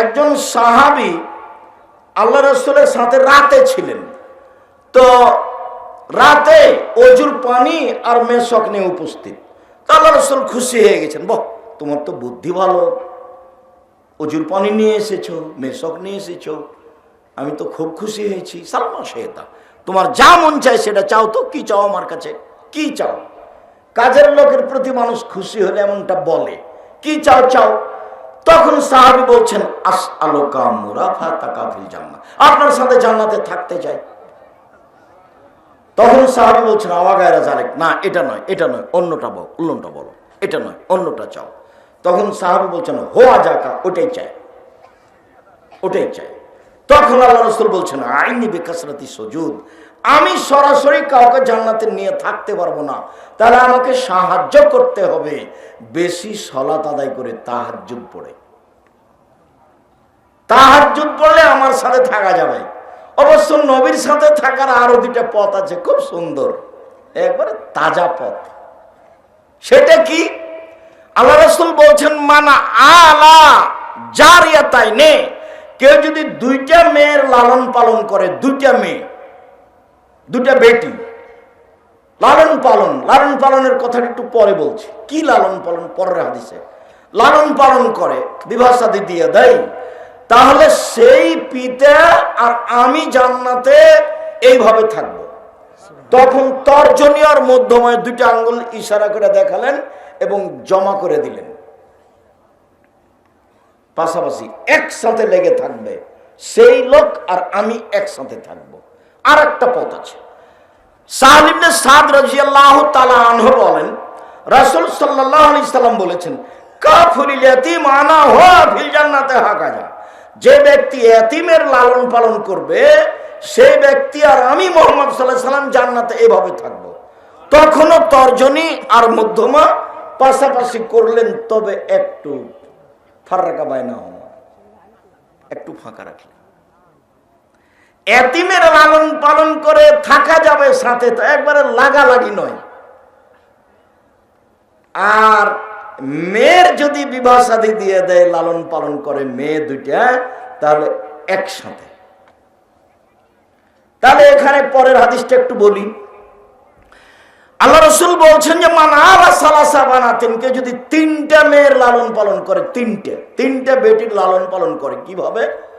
একজন সাহাবি আল্লাহ রসুলের সাথে রাতে ছিলেন। তো রাতে অজুর পানি আর মেশক নিয়ে উপস্থিত। আল্লাহ রসুল খুশি হয়ে গেছেন, বহ, তোমার তো বুদ্ধি ভালো। অজুর পানি নিয়ে এসেছ মেশক নিয়ে এসেছ। আমি তো খুব খুশি হয়েছি। সালমা শেহতা তোমার যা মন চায় সেটা চাও তো, কি চাও আমার কাছে? কি চাও? কাজের লোকের প্রতি মানুষ খুশি হলে এমনটা বলে, কি চাও চাও? তখন সাহাবি বলছেন আস আলোকা মুরাফা তাকাফিল জান্না আপনার সাথে জান্নাতে থাকতে চাই। তখন সাহাবি বলছেন আওয়াগায়রা জালেক না, এটা নয় এটা নয়, অন্যটা বল অন্যটা বলো, এটা নয়, অন্যটা চাও। তখন সাহাবি বলছেন, হোয়া জাকা ওটাই চাই ওটাই চাই। তখন আল্লাহ রসুল বলছেন, আইনি বেকাসরাতি সজুদ। আমি সরাসরি কাউকে জান্নাতে নিয়ে থাকতে পারব না। তাহলে আমাকে সাহায্য করতে হবে। বেশি সলাত আদায় করে তাহাজ্জুদ পড়ে। তাহাজ্জুদ পড়লে আমার সাথে থাকা যাবে। অবশ্য নবীর সাথে থাকার আরও দুটা পথ আছে, খুব সুন্দর। একবারে তাজা পথ। সেটা কি? আল্লাহ রসুল বলছেন, মানা আলা জারিয়া তাই নে কেউ যদি দুইটা মেয়ের লালন পালন করে, দুইটা মেয়ে দুটা বেটি। লালন পালন, লালন পালনের কথাটা একটু পরে বলছি। কি লালন পালন? পরের হাদিসে। লালন পালন করে, বিবাহ সাথী দিয়ে দেয়। তাহলে সেই পিতা আর আমি জান্নাতে এইভাবে থাকব। তখন তর্জনী আর মধ্যময় দুইটা আঙ্গুল ইশারা করে দেখালেন এবং জমা করে দিলেন। পাশাপাশি একসাথে লেগে থাকবে। সেই লোক আর আমি একসাথে থাকব। আর একটা পথ আছে। সাদ রাজিয়াল্লাহ তালা আনহ বলেন, রাসুল সাল্লাম বলেছেন যা ব্যক্তি এতিমের লালন পালন করবে, সেই ব্যক্তি আর আমি মোহাম্মদ সাল্লাহ জান্নাতে এভাবে থাকব। তখনও তর্জনী আর মধ্যমা পাশাপাশি করলেন, তবে একটু ফারাকা বায়না একটু ফাঁকা রাখলেন। এতিমের লালন পালন করে থাকা যাবে সাথে, তো একবারে লাগালাগি নয়। আর মেয়ের যদি বিবাহ সাথী দিয়ে দেয়, লালন পালন করে মেয়ে দুইটা, তাহলে একসাথে। তাহলে এখানে পরের হাদিসটা একটু বলি। আল্লাহ রসুল বলছেন যে, মানা সালাসা বানাতেন কেউ যদি তিনটা মেয়ের লালন পালন করে, তিনটে তিনটে বেটির লালন পালন করে, কীভাবে?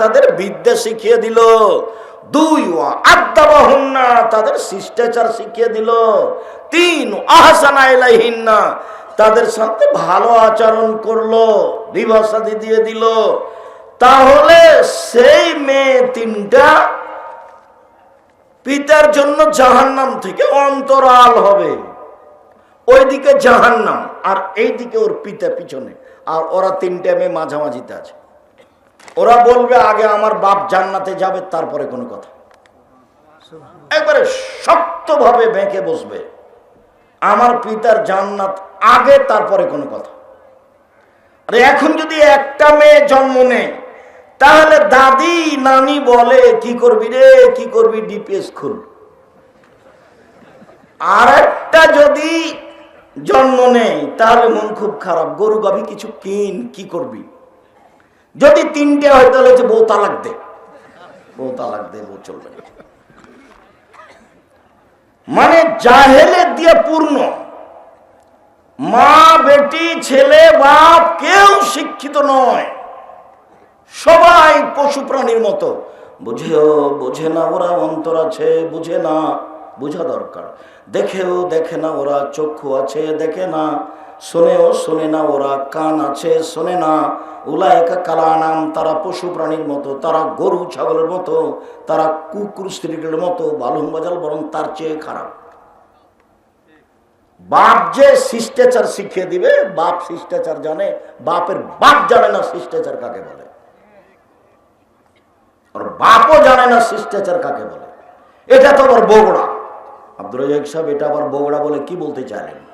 তাদের বিদ্যা শিখিয়ে দিল। দুই ও আদাবাহন্না তাদের শিষ্টাচার শিখিয়ে দিল। তিন আহসানা তাদের সাথে ভালো আচরণ করল বিভাসাদি দিয়ে দিল। তাহলে সেই মেয়ে তিনটা পিতার জন্য জাহান্নাম থেকে অন্তরাল হবে। ওইদিকে জাহান্নাম, আর এইদিকে ওর পিতা পিছনে, আর ওরা তিনটে মেয়ে মাঝামাঝিতে আছে। ওরা বলবে, আগে আমার বাপ জান্নাতে যাবে, তারপরে কোনো কথা। একবারে শক্তভাবে বেঁকে বসবে। আমার পিতার জান্নাত আগে, তারপরে কোনো কথা। আরে এখন যদি একটা মেয়ে জন্ম নেয়, তাহলে দাদি, নানি বলে, কি করবি রে, কি করবি ডিপিএস খুল। আর একটা যদি জন্ম নেই তাহলে মন খুব খারাপ। গরু, গাভি কিছু কিন, কি করবি? যদি তিনটে হয় তাহলে হচ্ছে বউ তালাক দে। বউ বউ চলবে মানে জাহেলে দিয়ে পূর্ণ। মা, বেটি, ছেলে, বাপ কেউ শিক্ষিত নয়। সবাই পশু প্রাণীর মতো। বুঝেও, বুঝে না ওরা অন্তর আছে, বুঝে না, বুঝা দরকার। দেখেও দেখে না ওরা চক্ষু আছে, দেখে না শোনেও শোনে না ওরা, কান আছে, শোনে না। উলায়কা কালা নাম তারা পশু প্রাণীর মতো, তারা গরু ছাগলের মতো, তারা কুকুর স্ত্রীদের মতো, বালুম বাজাল বরং তার চেয়ে খারাপ। বাপ যে শিষ্টাচার শিখিয়ে দিবে, বাপ শিষ্টাচার জানে, বাপের বাপ জানে না শিষ্টাচার কাকে বলে। আর বাপও জানে না শিষ্টাচার কাকে বলে। এটা তো আবার বগড়া। আব্দুল সাহেব এটা আবার বগড়া বলে কি বলতে চাইলেন?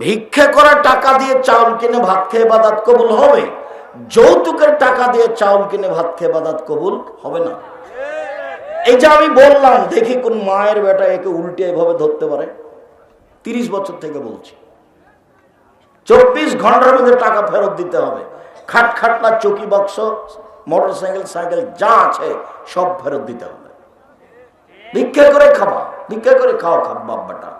ভিক্ষে করা টাকা দিয়ে চাউল কিনে ভাত খেয়ে বাদাত কবুল হবে? যৌতুকের টাকা দিয়ে চাউল কিনে ভাত খেয়ে বাদাত কবুল হবে না। এই যে আমি বললাম, দেখি কোন মায়ের বেটা একে উল্টে এভাবে ধরতে পারে। তিরিশ বছর থেকে বলছি। চব্বিশ ঘণ্টার মধ্যে টাকা ফেরত দিতে হবে। খাট খাটলা চকি বাক্স মোটর সাইকেল সাইকেল যা আছে সব ফেরত দিতে হবে। ভিক্ষা করে খাবা, ভিক্ষা করে খাও, খাব বাব্বাটা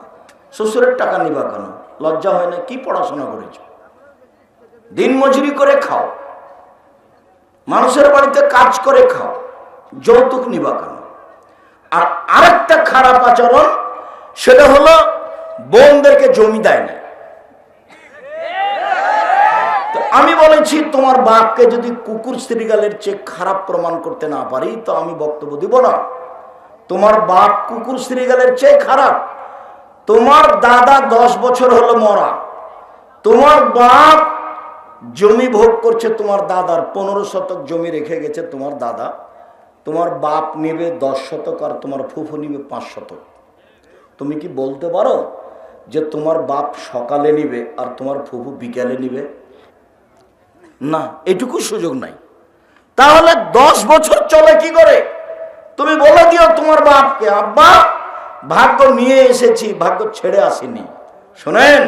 শ্বশুরের টাকা নিবা কেন? লজ্জা হয় না, কি পড়াশোনা করেছ? দিন মজুরি করে খাও। মানুষের বাড়িতে কাজ করে খাও। যৌতুক নিবা কেন? আর আরেকটা খারাপ আচরণ, সেটা হলো বোনদেরকে জমি দেয় না আমি বলেছি, তোমার বাপকে যদি কুকুর শ্রীগালের চেয়ে খারাপ প্রমাণ করতে না পারি, তো আমি বক্তব্য দিব না। তোমার বাপ কুকুর শ্রীগালের চেয়ে খারাপ। তোমার দাদা দশ বছর হলো মরা। তোমার বাপ জমি ভোগ করছে, তোমার দাদার পনেরো শতক জমি রেখে গেছে তোমার দাদা। তোমার বাপ নেবে দশ শতক আর তোমার ফুফু নিবে পাঁচ শতক। তুমি কি বলতে পারো যে তোমার বাপ সকালে নিবে আর তোমার ফুফু বিকালে নিবে? না, এটুকু সুযোগ নাই। তাহলে দশ বছর চলে কি করে? তুমি বলে দিও তোমার বাপকে, আব্বা ভাগ্য নিয়ে এসেছি, ভাগ্য ছেড়ে আসেনি। শোনেন,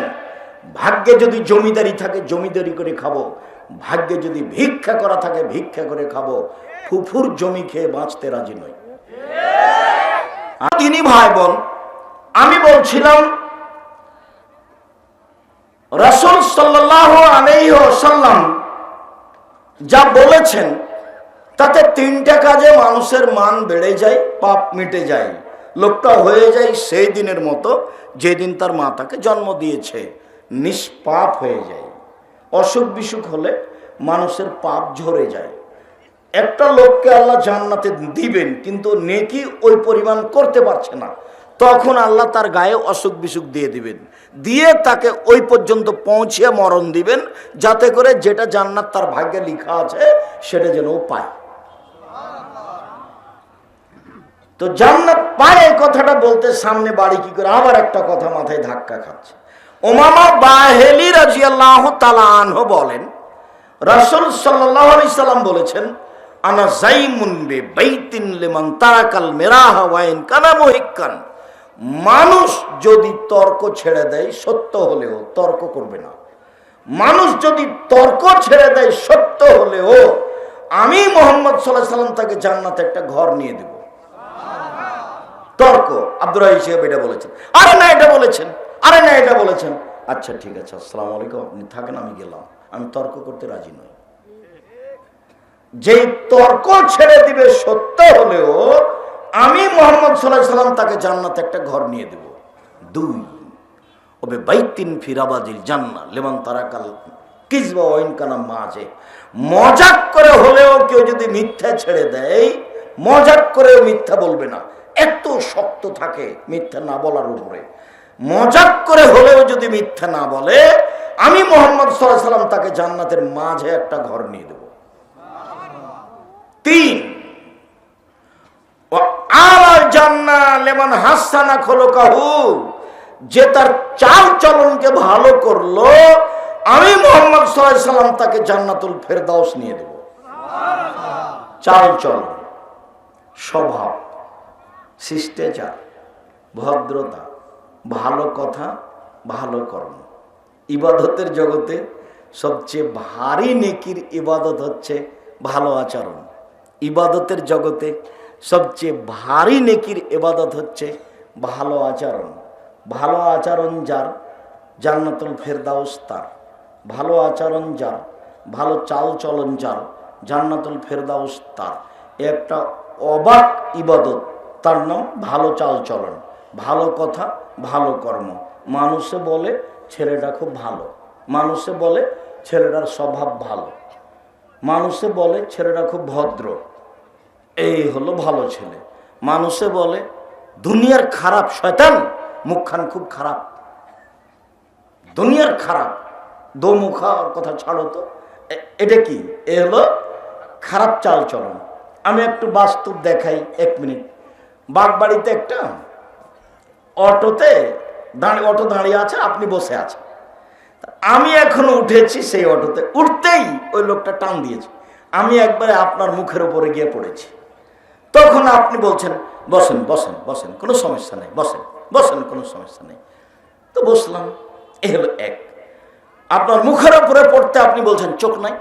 ভাগ্যে যদি জমিদারি থাকে, জমিদারি করে খাব। ভাগ্যে যদি ভিক্ষা করা থাকে, ভিক্ষা করে খাব। ফুফুর জমি খেয়ে বাঁচতে রাজি নই। তিনি ভাই বোন, আমি বলছিলাম, রসুল সাল্লাহ আলাইসাল্লাম যা বলেছেন, তাতে তিনটা কাজে মানুষের মান বেড়ে যায়, পাপ মিটে যায়। লোকটা হয়ে যায় সেই দিনের মতো, যেদিন তার মা তাকে জন্ম দিয়েছে, নিষ্পাপ হয়ে যায়। অসুখ বিসুখ হলে মানুষের পাপ ঝরে যায়। একটা লোককে আল্লাহ জান্নাতে দিবেন, কিন্তু নেকি ওই পরিমাণ করতে পারছে না। তখন আল্লাহ তার গায়ে অসুখ বিসুখ দিয়ে দিবেন। দিয়ে তাকে ওই পর্যন্ত পৌঁছিয়ে মরণ দিবেন, যাতে করে যেটা জান্নাত তার ভাগ্যে লেখা আছে, সেটা যেন পায়। তো জান্নাত পায় এই কথাটা বলতে সামনে বাড়ি কি করে? আবার একটা কথা মাথায় ধাক্কা খাচ্ছে। ওমামা বাহেলি রাজিয়াল্লাহ তালাহ বলেন, রাসুল সাল্লাহ সাল্লাম বলেছেন, আনা বে লিমান তারাকাল মানুষ যদি তর্ক ছেড়ে দেয়, সত্য হলেও তর্ক করবে না। মানুষ যদি তর্ক ছেড়ে দেয়, সত্য হলেও আমি মোহাম্মদ সাল্লাহ সাল্লাম তাকে জান্নাতে একটা ঘর নিয়ে দেব। তর্ক। আব্দুর হিসেবে এটা বলেছেন। আরে না, এটা বলেছেন। আরে না, এটা বলেছেন। আচ্ছা ঠিক আছে, আসসালাম আলাইকুম। আপনি থাকেন, আমি গেলাম। আমি তর্ক করতে রাজি নই। যে তর্ক ছেড়ে দিবে সত্য হলেও আমি মোহাম্মদ সাল্লাম তাকে জান্নাতে একটা ঘর নিয়ে দেব। দুই, ওবে বাইতিন ফিরাবাজির জান্না লেমন তারাকাল কিসবা ওয়াইন কানা মাঝে মজাক করে হলেও কেউ যদি মিথ্যা ছেড়ে দেয়, মজাক করেও মিথ্যা বলবে না। এত শক্ত থাকে মিথ্যা না বলার উপরে। মজাক করে হলেও যদি মিথ্যা না বলে, আমি মোহাম্মদ সাল্লাম তাকে জান্নাতের মাঝে একটা ঘর নিয়ে দেব। তিন আলা জান্না হাসানা খোলো কাহু যে তার চাল চলনকে ভালো করল, আমি মোহাম্মদ সাল্লাম তাকে জান্নাতুল ফেরদাউস নিয়ে দেব। চাল চলন, স্বভাব। শিষ্টাচার, ভদ্রতা, ভালো কথা, ভালো কর্ম। ইবাদতের জগতে সবচেয়ে ভারী নেকির ইবাদত হচ্ছে ভালো আচরণ। ইবাদতের জগতে সবচেয়ে ভারী নেকির ইবাদত হচ্ছে ভালো আচরণ। ভালো আচরণ যার, জান্নাতুল ফেরদাউস তার। ভালো আচরণ যার, ভালো চাল চলন যার, জান্নাতুল ফেরদাউস তার। একটা অবাক ইবাদত তার নাম ভালো চাল চলন ভালো কথা, ভালো কর্ম। মানুষে বলে ছেলেটা খুব ভালো। মানুষে বলে ছেলেটার স্বভাব ভালো। মানুষে বলে ছেলেটা খুব ভদ্র। এই হলো ভালো ছেলে। মানুষে বলে, দুনিয়ার খারাপ শয়তান, মুখখান খুব খারাপ। দুনিয়ার খারাপ। দোমুখা কথা ছাড়ো তো। এটা কি? এ হলো খারাপ চাল চলন আমি একটু বাস্তব দেখাই, এক মিনিট। বাগবাড়িতে একটা অটোতে দাঁড়িয়ে অটো দাঁড়িয়ে আছে, আপনি বসে আছেন। আমি এখন উঠেছি সেই অটোতে, উঠতেই ওই লোকটা টান দিয়েছে। আমি একবারে আপনার মুখের উপরে গিয়ে পড়েছি। তখন আপনি বলছেন, বসেন বসেন বসেন, কোনো সমস্যা নেই, বসেন বসেন, কোনো সমস্যা নেই। তো বসলাম, এ হলো এক। আপনার মুখের উপরে পড়তে আপনি বলছেন, চোখ নাই,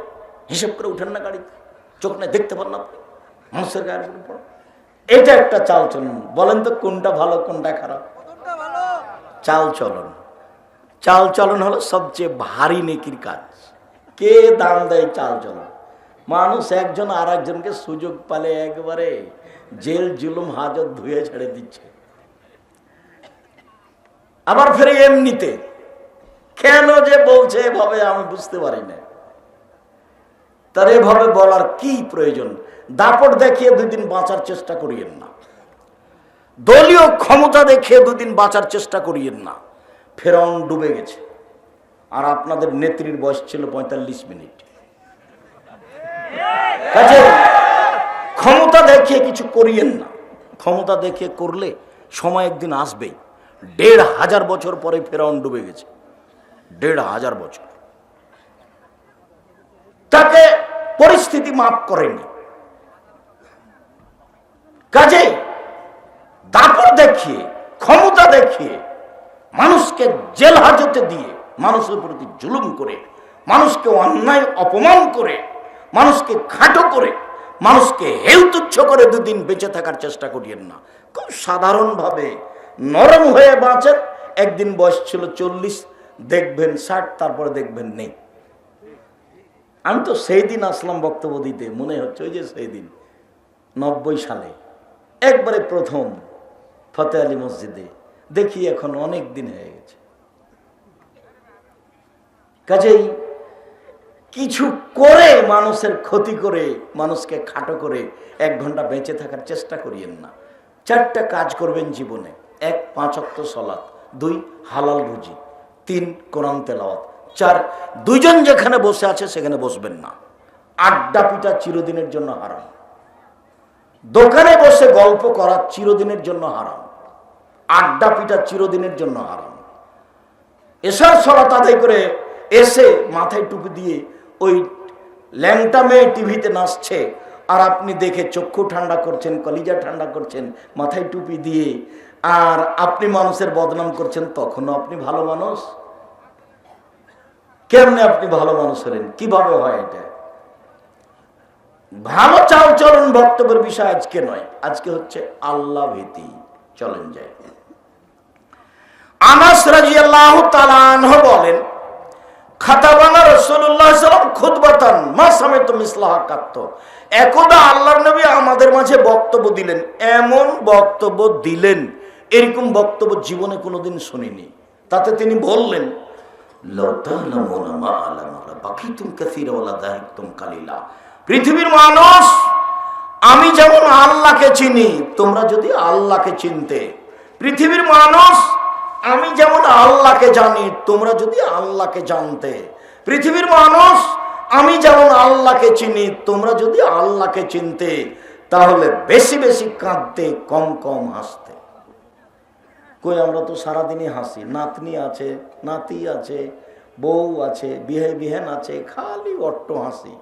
হিসেব করে উঠেন না গাড়িতে, চোখ নাই, দেখতে পান না আপনি, মানুষের গায়ের উপরে পড়ে এটা একটা চাল চলন বলেন তো কোনটা ভালো কোনটা খারাপ? চাল চলন চাল চলন হলো সবচেয়ে ভারী নেকির কাজ। কে দাম দেয় চাল চলন মানুষ একজন আর একজনকে সুযোগ পালে একবারে জেল জুলুম হাজত ধুয়ে ছেড়ে দিচ্ছে। আবার ফেরে এমনিতে। কেন যে বলছে এভাবে আমি বুঝতে পারি না। তার এভাবে বলার কি প্রয়োজন? দাপট দেখিয়ে দুই দিন বাঁচার চেষ্টা করিয়েন না। দলীয় ক্ষমতা দেখিয়ে দুদিন বাঁচার চেষ্টা করিয়েন না। ফেরাউন ডুবে গেছে। আর আপনাদের নেত্রীর বয়স ছিল পঁয়তাল্লিশ মিনিট। ক্ষমতা দেখিয়ে কিছু করিয়েন না। ক্ষমতা দেখিয়ে করলে সময় একদিন আসবেই। দেড় হাজার বছর পরে ফেরাউন ডুবে গেছে। দেড় হাজার বছর। তাকে পরিস্থিতি মাফ করেনি। কাজে দাপট দেখিয়ে, ক্ষমতা দেখিয়ে, মানুষকে জেল হাজতে দিয়ে, মানুষের প্রতি জুলুম করে, মানুষকে অন্যায় অপমান করে, মানুষকে খাটো করে, মানুষকে হেউ তুচ্ছ করে দুদিন বেঁচে থাকার চেষ্টা করিয়েন না। খুব সাধারণভাবে নরম হয়ে বাঁচেন। একদিন বয়স ছিল চল্লিশ, দেখবেন ষাট, তারপরে দেখবেন নেই। আমি তো সেই দিন আসলাম বক্তব্য দিতে, মনে হচ্ছে ওই যে সেই দিন নব্বই সালে। একবারে প্রথম ফতে আলী মসজিদে। দেখি এখন অনেক দিন হয়ে গেছে। কাজেই কিছু করে মানুষের ক্ষতি করে, মানুষকে খাটো করে এক ঘণ্টা বেঁচে থাকার চেষ্টা করিয়েন না। চারটা কাজ করবেন জীবনে। এক, পাঁচ অক্ত সলাৎ। দুই, হালাল রুজি। তিন, কোরআন তেলাওয়াত। চার দুইজন যেখানে বসে আছে সেখানে বসবেন না। আড্ডা পিটা চিরদিনের জন্য হারাম। দোকানে বসে গল্প করা চিরদিনের জন্য হারাম। আড্ডা পিটা চিরদিনের জন্য হারাম। এসার সলাত আদায় করে এসে মাথায় টুপি দিয়ে ওই ল্যাংটা মেয়ে টিভিতে নাচছে আর আপনি দেখে চক্ষু ঠান্ডা করছেন, কলিজা ঠান্ডা করছেন, মাথায় টুপি দিয়ে আর আপনি মানুষের বদনাম করছেন, তখনও আপনি ভালো মানুষ? কেমনে আপনি ভালো মানুষ হলেন? কীভাবে হয় এটা? ভালো চাল চলন বক্তব্যের বিষয় আজকে নয়। আজকে হচ্ছে আল্লাহ ভীতি। চলেন যায় আনাস বলেন একদা আল্লাহর আমাদের মাঝে বক্তব্য দিলেন, এমন বক্তব্য দিলেন। এরকম বক্তব্য জীবনে কোনোদিন শুনিনি। তাতে তিনি বললেন পৃথিবীর মানুষ, আমি যেমন আল্লাহকে চিনি, তোমরা যদি আল্লাহকে চিনতে। পৃথিবীর মানুষ, আমি যেমন আল্লাহকে জানি, তোমরা যদি আল্লাহকে জানতে। পৃথিবীর মানুষ, আমি যেমন আল্লাহকে চিনি, তোমরা যদি আল্লাহকে চিনতে, তাহলে বেশি বেশি কাঁদতে কম কম হাসতে। কই আমরা তো সারাদিনই হাসি। নাতনি আছে, নাতি আছে, বউ আছে, বিহে বিহেন আছে, খালি অট্ট হাসি।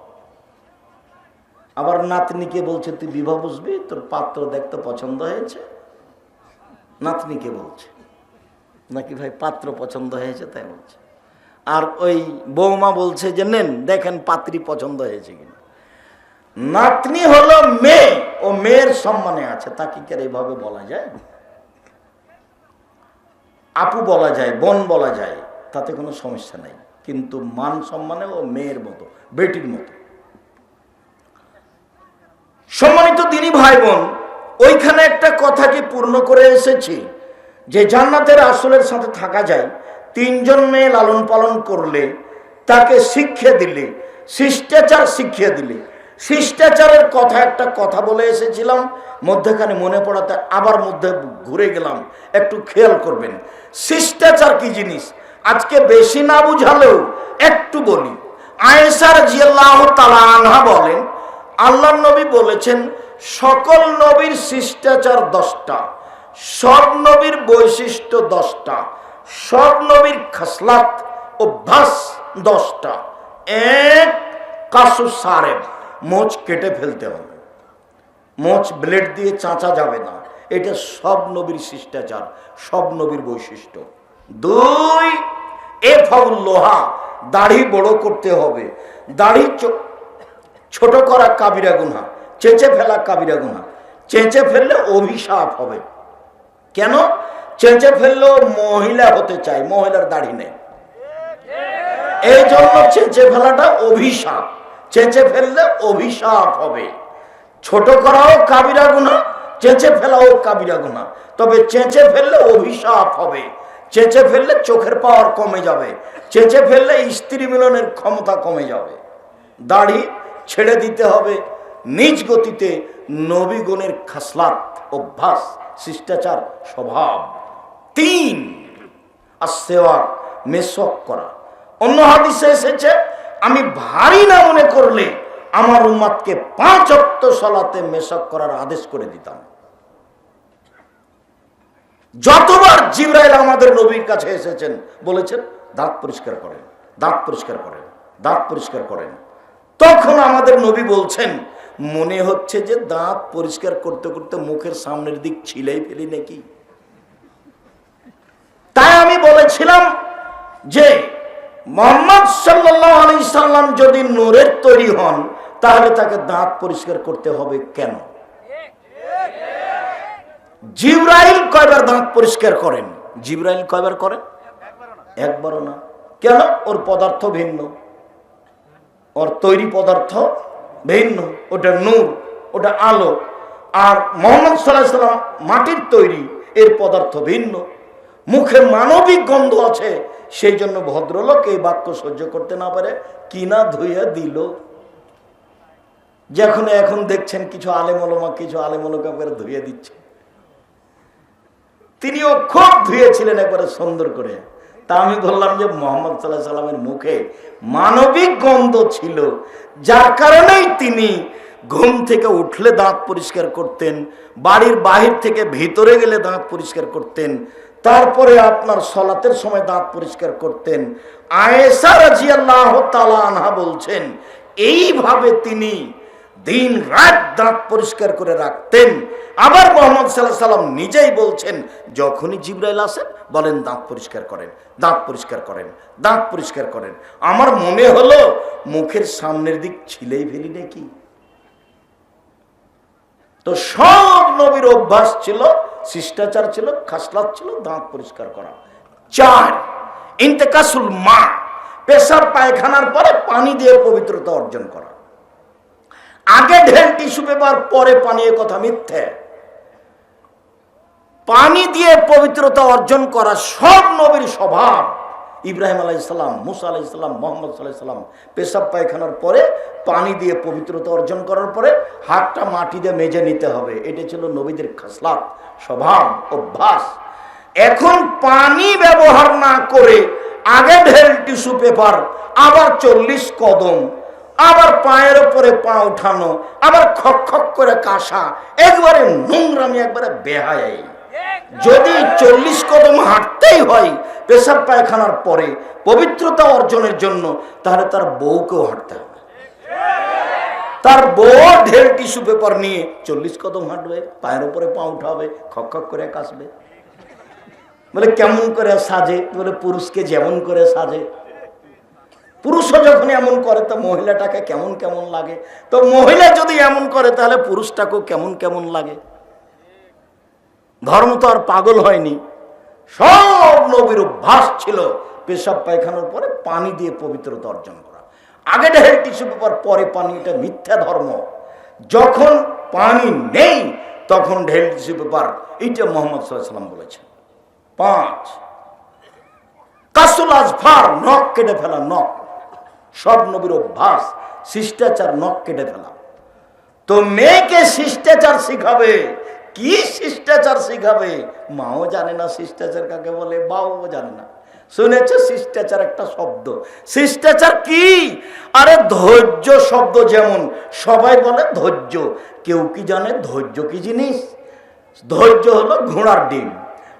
আবার নাতনিকে বলছে, তুই বিবাহ বুঝবি? তোর পাত্র দেখতে পছন্দ হয়েছে? নাতনিকে বলছে। নাকি ভাই পাত্র পছন্দ হয়েছে? তাই বলছে। আর ওই বৌমা বলছে যে, নেন, দেখেন পাত্রী পছন্দ হয়েছে কিনা। নাতনি হলো মেয়ে। ও মেয়ের সম্মানে আছে। তাকে কি এইভাবে বলা যায়? আপু বলা যায়, বোন বলা যায়, তাতে কোনো সমস্যা নাই। কিন্তু মান সম্মানে ও মেয়ের মতো, বেটির মতো। সম্মানিত তিনি ভাই বোন ওইখানে একটা কথাকে পূর্ণ করে এসেছি? যে জান্নাতের আসলের সাথে থাকা যায়, তিনজন মেয়ে লালন পালন করলে, তাকে শিক্ষা দিলে, শিষ্টাচার শিখিয়ে দিলে। শিষ্টাচারের কথা একটা কথা বলে এসেছিলাম, মধ্যখানে মনে পড়াতে আবার মধ্যে ঘুরে গেলাম, একটু খেয়াল করবেন। শিষ্টাচার কি জিনিস? আজকে বেশি না বুঝালেও একটু বলি। আয়েসার জিয়াল্লাহ তালা আনহা বলেন আল্লাহ নবী বলেছেন, সকল নবীর শিষ্টাচার দশটা, সব নবীর বৈশিষ্ট্য দশটা, সব নবীর খাসলাত অভ্যাস দশটা। এক, কাসু সারেব, মোচ কেটে ফেলতে হবে। মোচ ব্লেড দিয়ে চাঁচা যাবে না। এটা সব নবীর শিষ্টাচার, সব নবীর বৈশিষ্ট্য। দুই এ ফাউল লোহা, দাড়ি বড় করতে হবে। দাড়ি ছোট করা কাবিরা গুনা চেঁচে ফেলা কাবিরা গুনা চেঁচে ফেললে অভিশাপ হবে। কেন? চেঁচে ফেললেও মহিলা হতে চায় মহিলার দাড়ি নেই। এই জন্য চেঁচে ফেলাটা অভিশাপ। চেঁচে ফেললে অভিশাপ হবে। ছোট করাও কাবিরা গুণা চেঁচে ফেলাও কাবিরা গুণা। তবে চেঁচে ফেললে অভিশাপ হবে। চেঁচে ফেললে চোখের পাওয়ার কমে যাবে। চেঁচে ফেললে স্ত্রী মিলনের ক্ষমতা কমে যাবে। দাড়ি ছেড়ে দিতে হবে। নিজ গতিতে নবীগণের খাসলাত, অভ্যাস, শিষ্টাচার, স্বভাব। তিন আর সেবা মেসক করা। অন্য হাদিসে এসেছে, আমি ভারী না মনে করলে আমার উম্মাদকে পাঁচ অক্ত সলাতে মেসক করার আদেশ করে দিতাম। যতবার জিব্রাইল আমাদের নবীর কাছে এসেছেন, বলেছেন, দাঁত পরিষ্কার করেন, দাঁত পরিষ্কার করেন, দাঁত পরিষ্কার করেন। তখন আমাদের নবী বলছেন, মনে হচ্ছে যে দাঁত পরিষ্কার করতে করতে মুখের সামনের দিক ছিলেই ফেলি নাকি? তাই আমি বলেছিলাম যে, মোহাম্মদ সাল্লাহ আলি সাল্লাম যদি নূরের তৈরি হন, তাহলে তাকে দাঁত পরিষ্কার করতে হবে কেন? জিব্রাইল কয়বার দাঁত পরিষ্কার করেন? জিব্রাইল কয়বার করেন? একবারও না। কেন? ওর পদার্থ ভিন্ন। ওর তৈরি পদার্থ ভিন্ন। ওটা নূর, ওটা আলো। আর মোহাম্মদ সাল্লাহ সাল্লাম মাটির তৈরি, এর পদার্থ ভিন্ন। মুখে মানবিক গন্ধ আছে, সেই জন্য ভদ্রলোক এই বাক্য সহ্য করতে না পারে। কিনা ধুইয়া দিল। যখন এখন দেখছেন কিছু আলেমলমা কিছু আলেমলকা করে ধুয়ে দিচ্ছে। তিনিও খুব ধুয়েছিলেন একবারে সুন্দর করে। তা আমি বললাম যে মোহাম্মদ সাল্লাহ সাল্লামের মুখে মানবিক গন্ধ ছিল, যার কারণেই তিনি ঘুম থেকে উঠলে দাঁত পরিষ্কার করতেন, বাড়ির বাহির থেকে ভিতরে গেলে দাঁত পরিষ্কার করতেন, তারপরে আপনার সলাতের সময় দাঁত পরিষ্কার করতেন। আয়েসা রাজিয়াল্লাহ তালা আনহা বলছেন, এইভাবে তিনি দিন রাত দাঁত পরিষ্কার করে রাখতেন। আবার মোহাম্মদ সাল্লাহ সাল্লাম নিজেই বলছেন, যখনই জিব্রাইল আসেন, বলেন দাঁত পরিষ্কার করেন, দাঁত পরিষ্কার করেন, দাঁত পরিষ্কার করেন। আমার মনে হলো, মুখের সামনের দিক ছিলেই ফেলি নাকি? তো সব নবীর অভ্যাস ছিল, শিষ্টাচার ছিল, খাসলাত ছিল, দাঁত পরিষ্কার করা। চার, ইন্তেকাসুল মা, পেশাব পায়খানার পরে পানি দিয়ে পবিত্রতা অর্জন করা। আগে ঢেল টিস্যু পেপার পরে পানি কথা মিথ্যে। পানি দিয়ে পবিত্রতা অর্জন করা সব নবীর স্বভাব। ইব্রাহিম আলাইসাল্লাম মুসা আলাইসাল্লাম মোহাম্মদ সাল্লাম পেশাব পায়খানার পরে পানি দিয়ে পবিত্রতা অর্জন করার পরে হাতটা মাটি দিয়ে মেজে নিতে হবে। এটা ছিল নবীদের খাসলাত, স্বভাব, অভ্যাস। এখন পানি ব্যবহার না করে আগে ঢেল টিস্যু পেপার আবার চল্লিশ কদম আবার পায়ের উপরে পা উঠানো, আবার খক খক করে কাশা, একবারে নোংরামি, একবারে বেহায় যদি চল্লিশ কদম হাঁটতেই হয় পেশাব পায়খানার পরে পবিত্রতা অর্জনের জন্য, তাহলে তার বউকেও হাঁটতে হবে। তার বউ ঢের টিস্যু পেপার নিয়ে চল্লিশ কদম হাঁটবে, পায়ের উপরে পা উঠাবে, খক খক করে কাশবে। বলে, কেমন করে সাজে? বলে, পুরুষকে যেমন করে সাজে। পুরুষও যখন এমন করে, তো মহিলাটাকে কেমন কেমন লাগে? তো মহিলা যদি এমন করে, তাহলে পুরুষটাকেও কেমন কেমন লাগে? ধর্ম তো আর পাগল হয়নি। সব নবীর অভ্যাস ছিল পেশাব পায়খানার পরে পানি দিয়ে পবিত্রতা অর্জন করা। আগে ঢের টিস্যু পেপার, পরে পানি, এটা মিথ্যা ধর্ম। যখন পানি নেই, তখন ঢেল টিস্যু পেপার, এইটা মোহাম্মদ সাল্লাম বলেছেন। পাঁচ। কাসুল আজফার নখ কেটে ফেলা নখ। সব নবীর অভ্যাস, শিষ্টাচার নখ কেটে ফেলা। তো মেয়েকে শিষ্টাচার শিখাবে, কি শিষ্টাচার শিখাবে? মাও জানে না শিষ্টাচার কাকে বলে, বাবাও জানে না। শুনেছে শিষ্টাচার একটা শব্দ। শিষ্টাচার কি? আরে ধৈর্য শব্দ যেমন, সবাই বলে ধৈর্য। কেউ কি জানে? ধৈর্য কি জিনিস? ধৈর্য হলো ঘোড়ার ডিম।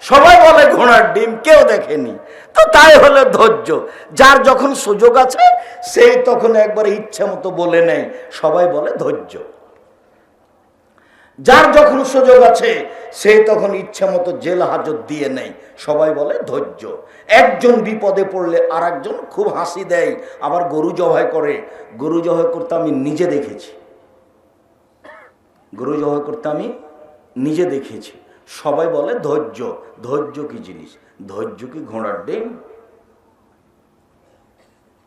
সবাই বলে ঘোড়ার ডিম কেউ দেখেনি। তো তাই হলে ধৈর্য। যার যখন সুযোগ আছে, সেই তখন একবার ইচ্ছে মতো বলে নেয়। সবাই বলে ধৈর্য। যার যখন সুযোগ আছে, সে তখন ইচ্ছে মতো জেল হাজত দিয়ে নেয়। সবাই বলে ধৈর্য। একজন বিপদে পড়লে আর খুব হাসি দেয়, আবার গরু জবাই করে। গরু জবাই করতে আমি নিজে দেখেছি। গরু জবাই করতে আমি নিজে দেখেছি। সবাই বলে ধৈর্য। ধৈর্য কি জিনিস? ধৈর্য কি ঘোড়ার ডিম?